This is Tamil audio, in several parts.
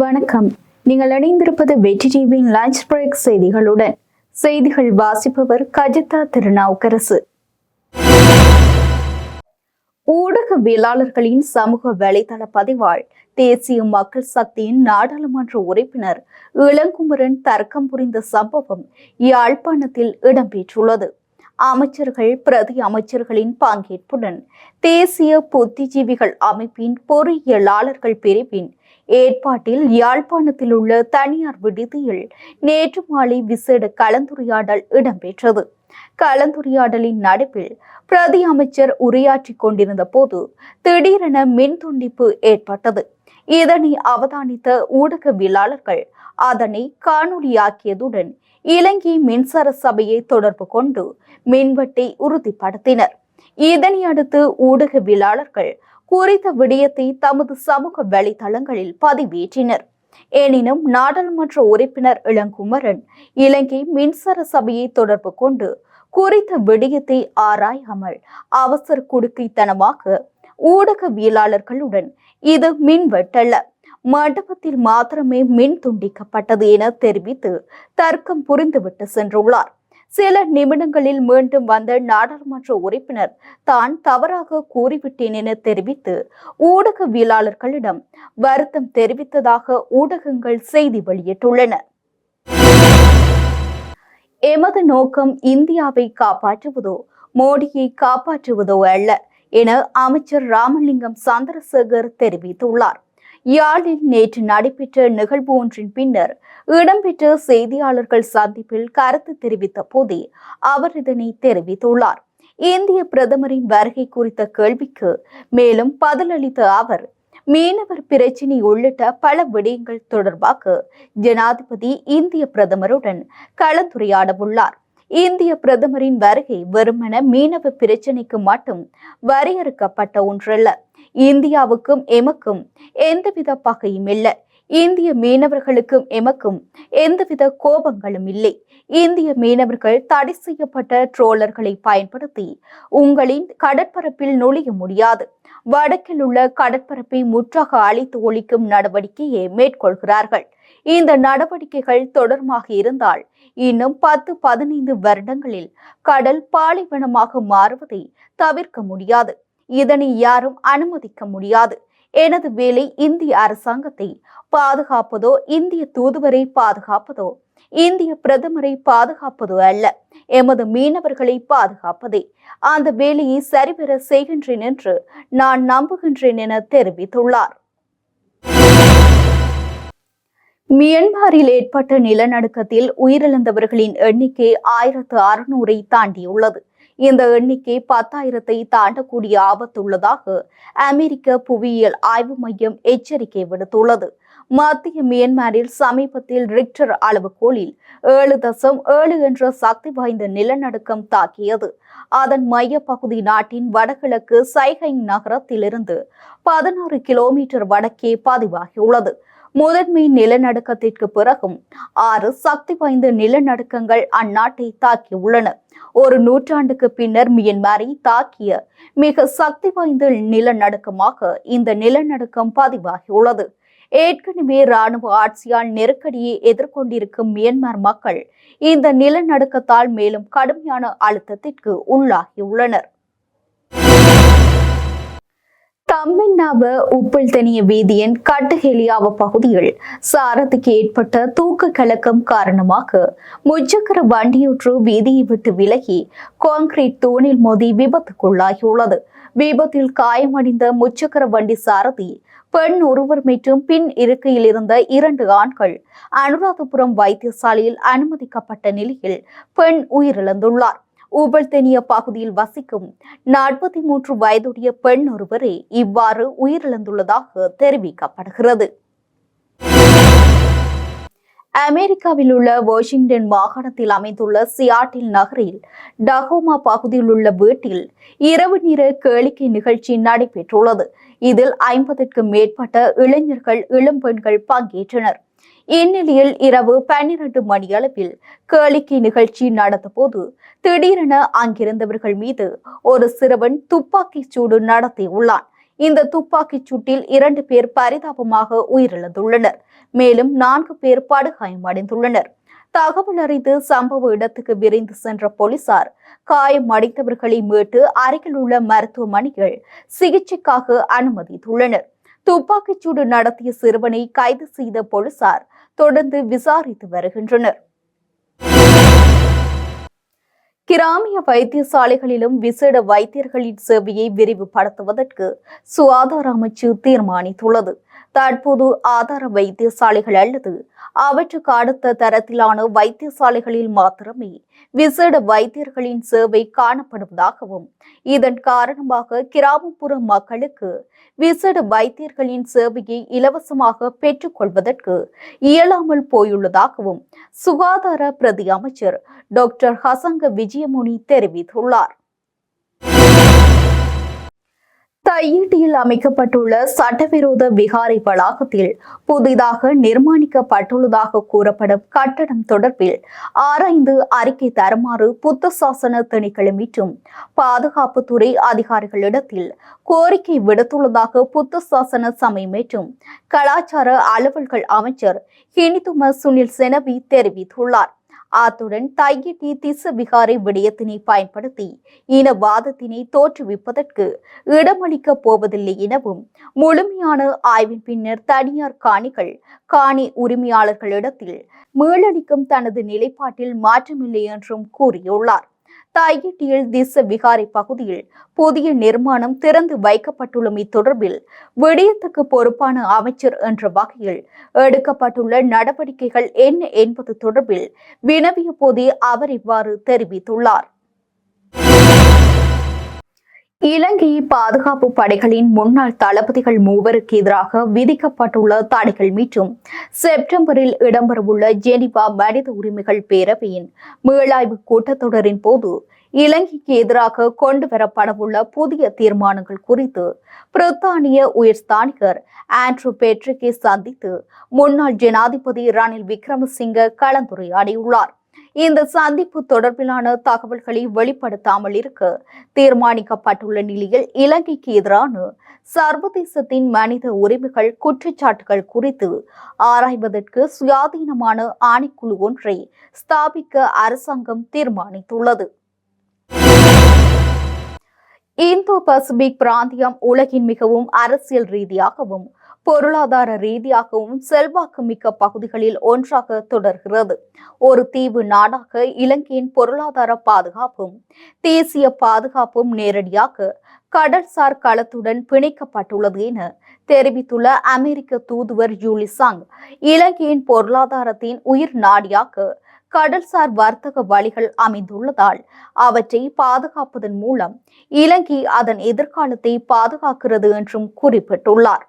வணக்கம். நீங்கள் இணைந்திருப்பது வெற்றி டிவியின் லஞ்ச் பிரேக் செய்திகளுடன். செய்திகள் வாசிப்பவர் கஜிதா திருநாவுக்கரசு. ஊடகவியலாளர்களின் சமூக வலைதள பதிவாள் தேசிய மக்கள் சக்தியின் நாடாளுமன்ற உறுப்பினர் இளங்குமரன் தர்க்கம் புரிந்த சம்பவம் யாழ்ப்பாணத்தில் இடம்பெற்றுள்ளது. அமைச்சர்கள் பிரதி அமைச்சர்களின் பங்கேற்புடன் தேசிய புத்திஜீவிகள் அமைப்பின் பொறியியலாளர்கள் பிரிவின் ஏற்பாட்டில் யாழ்ப்பாணத்தில் உள்ள தனியார் விடுதியில் நேற்று மாலை விசேட கலந்துரையாடல் இடம்பெற்றது. கலந்துரையாடலின் நடுவில் பிரதி அமைச்சர் உரையாற்றிக் கொண்டிருந்த போது திடீரென மின் துண்டிப்பு ஏற்பட்டது. இதனை அவதானித்த ஊடகவியலாளர்கள் அதனை காணொலியாக்கியதுடன் இலங்கை மின்சார சபையை தொடர்பு கொண்டு மின்வெட்டை உறுதிப்படுத்தினர். இதனை அடுத்து ஊடகவியலாளர்கள் குறித்த விடயத்தை தமது சமூக வலைதளங்களில் பதிவேற்றினர். எனினும் நாடாளுமன்ற உறுப்பினர் இளங்குமரன் இலங்கை மின்சார சபையை தொடர்பு கொண்டு குறித்த விடயத்தை ஆராயாமல் அவசர குடுக்கைத்தனமாக ஊடகவியலாளர்களுடன் இது மின்வெட்டல்ல. மண்டபத்தில் மாத்திரமே மின் துண்டிக்கப்பட்டது என தெரிவித்து தர்க்கம் புரிந்துவிட்டு சென்றுள்ளார். சில நிமிடங்களில் மீண்டும் வந்த நாடாளுமன்ற உறுப்பினர் தான் தவறாக கூறிவிட்டேன் என தெரிவித்து ஊடகவியலாளர்களிடம் வருத்தம் தெரிவித்ததாக ஊடகங்கள் செய்தி வெளியிட்டுள்ளன. எமது நோக்கம் இந்தியாவை காப்பாற்றுவதோ மோடியை காப்பாற்றுவதோ அல்ல என அமைச்சர் ராமலிங்கம் சந்திரசேகர் தெரிவித்துள்ளார். யாழில் நேற்று நடைபெற்ற நிகழ்வு ஒன்றின் பின்னர் இடம்பெற்ற செய்தியாளர்கள் சந்திப்பில் கருத்து தெரிவித்த போதே அவர் இதனை தெரிவித்துள்ளார். இந்திய பிரதமரின் வருகை குறித்த கேள்விக்கு மேலும் பதிலளித்த அவர் மீனவர் பிரச்சினை உள்ளிட்ட பல விடயங்கள் தொடர்பாக ஜனாதிபதி இந்திய பிரதமருடன் கலந்துரையாடவுள்ளார். இந்திய பிரதமரின் வருகை வெறுமன மீனவ பிரச்சினைக்கு மட்டும் வரையறுக்கப்பட்ட ஒன்றல்ல. இந்தியாவுக்கும் எமக்கும் எந்தவித பகையும் இல்லை. இந்திய மீனவர்களுக்கும் எமக்கும் எந்தவித கோபங்களும் இல்லை. இந்திய மீனவர்கள் தடை செய்யப்பட்ட ட்ரோலர்களை பயன்படுத்தி உங்களின் கடற்பரப்பில் நுழைய முடியாது. வடக்கில் உள்ள கடற்பரப்பை முற்றாக அழித்து ஒழிக்கும் நடவடிக்கையை மேற்கொள்கிறார்கள். இந்த நடவடிக்கைகள் தொடர்மாக இருந்தால் இன்னும் பத்து பதினைந்து வருடங்களில் கடல் பாலைவனமாக மாறுவதை தவிர்க்க முடியாது. இதனை யாரும் அனுமதிக்க முடியாது. எனது வேலை இந்திய அரசாங்கத்தை பாதுகாப்பதோ இந்திய தூதுவரை பாதுகாப்பதோ இந்திய பிரதமரை பாதுகாப்பதோ அல்ல. எமது மீனவர்களை பாதுகாப்பதே. அந்த வேலையை சரிவர செய்கின்றேன் என்று நான் நம்புகின்றேன் என தெரிவித்துள்ளார். மியன்மாரில் ஏற்பட்ட நிலநடுக்கத்தில் உயிரிழந்தவர்களின் எண்ணிக்கை ஆயிரத்து அறுநூறை தாண்டியுள்ளது. இந்த எண்ணிக்கை பத்தாயிரத்தை தாண்டக்கூடிய ஆபத்துள்ளதாக அமெரிக்க புவியியல் ஆய்வு மையம் எச்சரிக்கை விடுத்துள்ளது. மத்திய மியன்மாரில் சமீபத்தில் ரிக்டர் அளவுகோலில் ஏழு தசம் ஏழு என்ற சக்தி வாய்ந்த நிலநடுக்கம் தாக்கியது. அதன் மையப்பகுதி நாட்டின் வடகிழக்கு சைஹைங் நகரத்திலிருந்து பதினாறு கிலோமீட்டர் வடக்கே பதிவாகியுள்ளது. முதன்மை நிலநடுக்கத்திற்கு பிறகும் ஆறு சக்தி வாய்ந்த நிலநடுக்கங்கள் அந்நாட்டை தாக்கியுள்ளன. ஒரு நூற்றாண்டுக்கு பின்னர் மியன்மாரை தாக்கிய மிக சக்தி வாய்ந்த நிலநடுக்கமாக இந்த நிலநடுக்கம் பதிவாகியுள்ளது. ஏற்கனவே ராணுவ ஆட்சியால் நெருக்கடியை எதிர்கொண்டிருக்கும் மியன்மார் மக்கள் இந்த நிலநடுக்கத்தால் மேலும் கடுமையான அழுத்தத்திற்கு உள்ளாகியுள்ளனர். தம்மின்னாவ உப்பில் தனிய வீதியின் கட்டுஹெலியாவ பகுதியில் சாரதிக்கு ஏற்பட்ட தூக்க கலக்கம் காரணமாக முச்சக்கர வண்டியொன்று வீதியை விட்டு விலகி கான்கிரீட் தூணில் மோதி விபத்துக்குள்ளாகியுள்ளது. விபத்தில் காயமடைந்த முச்சக்கர வண்டி சாரதி பெண் ஒருவர் மற்றும் பின் இருக்கையில் இருந்த இரண்டு ஆண்கள் அனுராதபுரம் வைத்தியசாலையில் அனுமதிக்கப்பட்ட நிலையில் பெண் உயிரிழந்துள்ளார். உபல்தெனிய பகுதியில் வசிக்கும் நாற்பத்தி மூன்று வயதுடைய பெண் ஒருவரே இவ்வாறு உயிரிழந்துள்ளதாக தெரிவிக்கப்படுகிறது. அமெரிக்காவில் உள்ள வாஷிங்டன் மாகாணத்தில் அமைந்துள்ள சியாட்டில் நகரில் டகோமா பகுதியில் உள்ள வீட்டில் இரவு நேர கேளிக்கை நிகழ்ச்சி நடைபெற்றுள்ளது. இதில் ஐம்பதற்கும் மேற்பட்ட இளைஞர்கள் இளம் பெண்கள் பங்கேற்றனர். இந்நிலையில் இரவு பன்னிரண்டு மணியளவில் கேளிக்கை நிகழ்ச்சி நடந்தபோது திடீரென அங்கிருந்தவர்கள் மீது ஒரு சிறுவன் துப்பாக்கிச் சூடு நடத்தியுள்ளான். இந்த துப்பாக்கிச் சூட்டில் இரண்டு பேர் பரிதாபமாக உயிரிழந்துள்ளனர். மேலும் நான்கு பேர் படுகாயமடைந்துள்ளனர். தகவல் அறிந்து சம்பவ இடத்துக்கு விரைந்து சென்ற போலீசார் காயம் அடைந்தவர்களை மீட்டு அருகில் உள்ள மருத்துவமனைகள் சிகிச்சைக்காக அனுமதித்துள்ளனர். துப்பாக்கிச்சூடு நடத்திய சிறுவனை கைது செய்த போலீசார் தொடர்ந்து விசாரித்து வருகின்றனர். கிராமிய வைத்தியசாலைகளிலும் விசேட வைத்தியர்களின் சேவையை விரிவுபடுத்துவதற்கு சுகாதார அமைச்சு தீர்மானித்துள்ளது. தற்போது ஆதார வைத்தியசாலைகள் அல்லது அவற்றுக்கு அடுத்த தரத்திலான வைத்தியசாலைகளில் மாத்திரமே விசேட வைத்தியர்களின் சேவை காணப்படுவதாகவும் இதன் காரணமாக கிராமப்புற மக்களுக்கு விசேட வைத்தியர்களின் சேவையை இலவசமாக பெற்றுக்கொள்வதற்கு இயலாமல் போயுள்ளதாகவும் சுகாதார பிரதி அமைச்சர் டாக்டர் ஹசங்க விஜயமுனி தெரிவித்துள்ளார். தையீட்டியில் அமைக்கப்பட்டுள்ள சட்டவிரோத விகாரை வளாகத்தில் புதிதாக நிர்மாணிக்கப்பட்டுள்ளதாக கூறப்படும் கட்டடம் தொடர்பில் ஆராய்ந்து அறிக்கை தருமாறு புத்த சாசன திணைக்களம் மற்றும் பாதுகாப்புத்துறை அதிகாரிகளிடத்தில் கோரிக்கை விடுத்துள்ளதாக புத்த சாசன சமயம் மற்றும் கலாச்சார அலுவல்கள் அமைச்சர் ஹினிதும சுனில் செனவி தெரிவித்துள்ளார். அத்துடன் தையிட்டி திச விகாரை விடயத்தினை பயன்படுத்தி இனவாதத்தினை தோற்றுவிப்பதற்கு இடமளிக்கப் போவதில்லை எனவும் முழுமையான ஆய்வின் பின்னர் தனியார் காணிகள் காணி உரிமையாளர்களிடத்தில் மீளளிக்கும் தனது நிலைப்பாட்டில் மாற்றமில்லை என்றும் கூறியுள்ளார். தாயிட்டியில் திச விகாரை பகுதியில் புதிய நிர்மாணம் திறந்து வைக்கப்பட்டுள்ளமை தொடர்பில் விடயத்துக்கு பொறுப்பான அமைச்சர் என்ற வகையில் எடுக்கப்பட்டுள்ள நடவடிக்கைகள் என்ன என்பது தொடர்பில் வினவிய போதே அவர் இவ்வாறு தெரிவித்துள்ளார். இலங்கை பாதுகாப்பு படைகளின் முன்னாள் தளபதிகள் மூவருக்கு எதிராக விதிக்கப்பட்டுள்ள தடைகள் மீட்டும். செப்டம்பரில் இடம்பெறவுள்ள ஜெனிவா மனித உரிமைகள் பேரவையின் மீளாய்வு கூட்டத்தொடரின் போது இலங்கைக்கு எதிராக கொண்டு வரப்படவுள்ள புதிய தீர்மானங்கள் குறித்து பிரித்தானிய உயர்ஸ்தானிகர் ஆண்ட்ரூ பெட்ரிக்கை சந்தித்து முன்னாள் ஜனாதிபதி ரணில் விக்ரமசிங்க கலந்துரையாடியுள்ளார். இந்த சந்திப்பு தொடர்பிலான தகவல்களை வெளிப்படுத்தாமல் இருக்க தீர்மானிக்கப்பட்டுள்ள நிலையில் இலங்கைக்கு எதிரான சர்வதேசத்தின் மனித உரிமைகள் குற்றச்சாட்டுகள் குறித்து ஆராய்வதற்கு சுயாதீனமான ஆணைக்குழு ஒன்றை ஸ்தாபிக்க அரசாங்கம் தீர்மானித்துள்ளது. இந்தோ பசிபிக் பிராந்தியம் உலகின் மிகவும் அரசியல் ரீதியாகவும் பொருளாதார ரீதியாகவும் செல்வாக்கு மிக்க பகுதிகளில் ஒன்றாக தொடர்கிறது. ஒரு தீவு நாடாக இலங்கையின் பொருளாதார பாதுகாப்பும் தேசிய பாதுகாப்பும் நேரடியாக கடல்சார் களத்துடன் பிணைக்கப்பட்டுள்ளது என தெரிவித்துள்ள அமெரிக்க தூதுவர் ஜூலிசாங் இலங்கையின் பொருளாதாரத்தின் உயிர் நாடியாக கடல்சார் வர்த்தக வழிகள் அமைந்துள்ளதால் அவற்றை பாதுகாப்பதன் மூலம் இலங்கை அதன் எதிர்காலத்தை பாதுகாக்கிறது என்றும் குறிப்பிட்டுள்ளார்.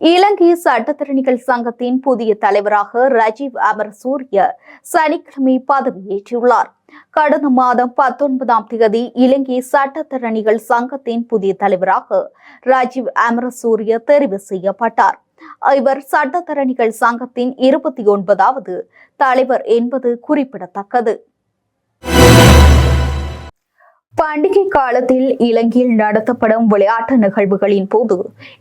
இலங்கை சட்டத்திறனிகள் சங்கத்தின் புதிய தலைவராக ரஜீவ் அமரசூரிய சனிக்கிழமை பதவியேற்றுள்ளார். கடந்த மாதம் பத்தொன்பதாம் தேதி இலங்கை சட்டத்திறனிகள் சங்கத்தின் புதிய தலைவராக ராஜீவ் அமரசூரிய தெரிவு செய்யப்பட்டார். இவர் சட்டத்தரணிகள் சங்கத்தின் இருபத்தி ஒன்பதாவது தலைவர் என்பது குறிப்பிடத்தக்கது. பண்டிகை காலத்தில் இலங்கையில் நடத்தப்படும் விளையாட்டு நிகழ்வுகளின் போது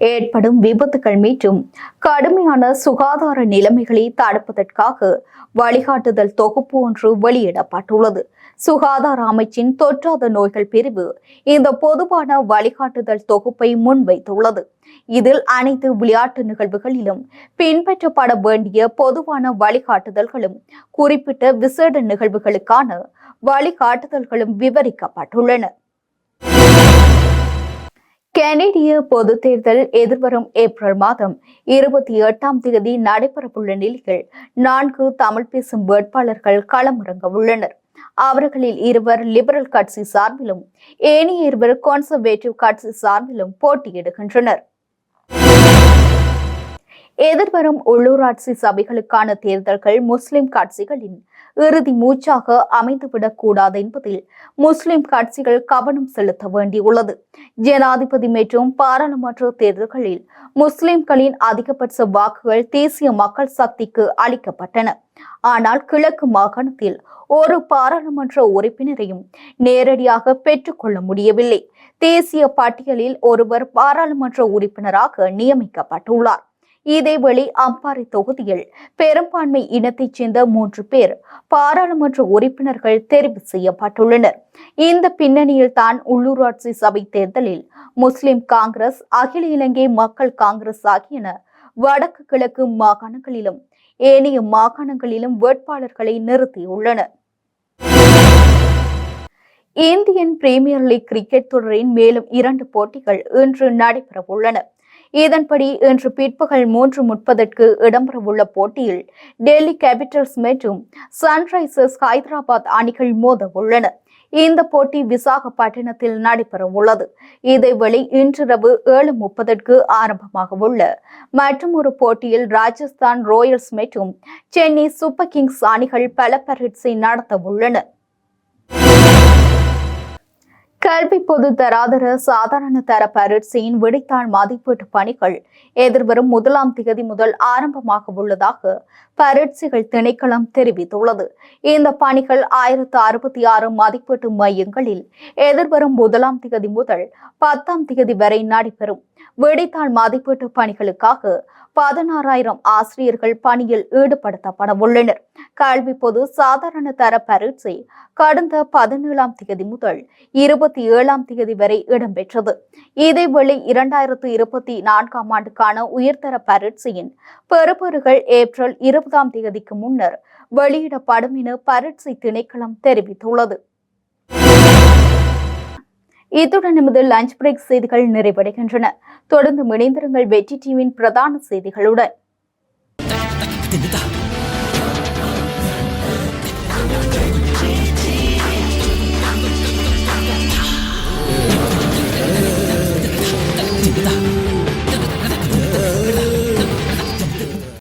ஏற்படும் விபத்துகள் மற்றும் கடுமையான சுகாதார நிலைமைகளை தடுப்பதற்காக வழிகாட்டுதல் தொகுப்பு ஒன்று வெளியிடப்பட்டுள்ளது. சுகாதார அமைச்சின் தொற்றாத நோய்கள் பிரிவு இந்த பொதுவான வழிகாட்டுதல் தொகுப்பை முன்வைத்துள்ளது. இதில் அனைத்து விளையாட்டு நிகழ்வுகளிலும் பின்பற்றப்பட வேண்டிய பொதுவான வழிகாட்டுதல்களும் குறிப்பிட்ட விசேட நிகழ்வுகளுக்கான வழிகாட்டுதல்களும் விவரிக்கப்பட்டுள்ளன. கனேடிய பொது தேர்தல் எதிர்வரும் ஏப்ரல் மாதம் இருபத்தி எட்டாம் தேதி நடைபெறவுள்ள நிலையில் நான்கு தமிழ் பேசும் வேட்பாளர்கள் களமிறங்க உள்ளனர். அவர்களில் இருவர் லிபரல் கட்சி சார்பிலும் ஏனைய இருவர் கன்சர்வேட்டிவ் கட்சி சார்பிலும் போட்டியிடுகின்றனர். எதிர்வரும் உள்ளூராட்சி சபைகளுக்கான தேர்தல்கள் முஸ்லிம் கட்சிகளின் இறுதி மூச்சாக அமைந்துவிடக் கூடாது என்பதில் முஸ்லிம் கட்சிகள் கவனம் செலுத்த வேண்டியுள்ளது. ஜனாதிபதி மற்றும் பாராளுமன்ற தேர்தல்களில் முஸ்லிம்களின் அதிகபட்ச வாக்குகள் தேசிய மக்கள் சக்திக்கு அளிக்கப்பட்டன. ஆனால் கிழக்கு மாகாணத்தில் ஒரு பாராளுமன்ற உறுப்பினரையும் நேரடியாக பெற்றுக்கொள்ள முடியவில்லை. தேசிய பட்டியலில் ஒருவர் பாராளுமன்ற உறுப்பினராக நியமிக்கப்பட்டுள்ளார். இதேவேளை அம்பாறை தொகுதியில் பெரும்பான்மை இனத்தைச் சேர்ந்த மூன்று பேர் பாராளுமன்ற உறுப்பினர்கள் தெரிவு செய்யப்பட்டுள்ளனர். இந்த பின்னணியில் தான் உள்ளூராட்சி சபை தேர்தலில் முஸ்லிம் காங்கிரஸ் அகில இலங்கை மக்கள் காங்கிரஸ் ஆகியன வடக்கு கிழக்கு மாகாணங்களிலும் ஏனைய மாகாணங்களிலும் வேட்பாளர்களை நிறுத்தியுள்ளன இந்தியன் பிரீமியர் லீக் கிரிக்கெட் தொடரின் மேலும் இரண்டு போட்டிகள் இன்று நடைபெறவுள்ளன. இதன்படி இன்று பிற்பகல் மூன்று முப்பதற்கு இடம்பெறவுள்ள போட்டியில் டெல்லி கேபிட்டல்ஸ் மற்றும் சன்ரைசர்ஸ் ஹைதராபாத் அணிகள் மோத உள்ளன இந்த போட்டி விசாகப்பட்டினத்தில் நடைபெறவுள்ளது. இதேவேளை இன்றிரவு ஏழு முப்பதற்கு ஆரம்பமாக உள்ள மற்றும் ஒரு போட்டியில் ராஜஸ்தான் ராயல்ஸ் மற்றும் சென்னை சூப்பர் கிங்ஸ் அணிகள் பல பரீட்சை நடத்த உள்ளன கல்வி பொது தராதர சாதாரண தர பரீட்சையின் விடைத்தாள் மதிப்பீட்டு பணிகள் எதிர்வரும் முதலாம் திகதி முதல் ஆரம்பமாக உள்ளதாக பரீட்சைகள் திணைக்களம் தெரிவித்துள்ளது. இந்த பணிகள் ஆயிரத்து அறுபத்தி ஆறு மதிப்பீட்டு மையங்களில் எதிர்வரும் முதலாம் திகதி முதல் பத்தாம் திகதி வரை நடைபெறும். விடைத்தாள் மதிப்பீட்டு பணிகளுக்காக பதினாறாயிரம் ஆசிரியர்கள் பணியில் ஈடுபடுத்தப்பட உள்ளனர். கல்வி பொது சாதாரண தர பரீட்சை கடந்த பதினேழாம் தேதி முதல் இருபத்தி ஏழாம் தேதி வரை இடம்பெற்றது. இதேவேளை இரண்டாயிரத்து இருபத்தி நான்காம் ஆண்டுக்கான உயர்தர பரீட்சையின் பெறுபேறுகள் ஏப்ரல் இருபதாம் தேதிக்கு முன்னர் வெளியிடப்படும் என பரீட்சை திணைக்களம் தெரிவித்துள்ளது. இத்துடன் நமது லஞ்ச் பிரேக் செய்திகள் நிறைவடைகின்றன. தொடர்ந்து இணைந்திருங்கள் வெற்றி டிவியின் பிரதான செய்திகளுடன்.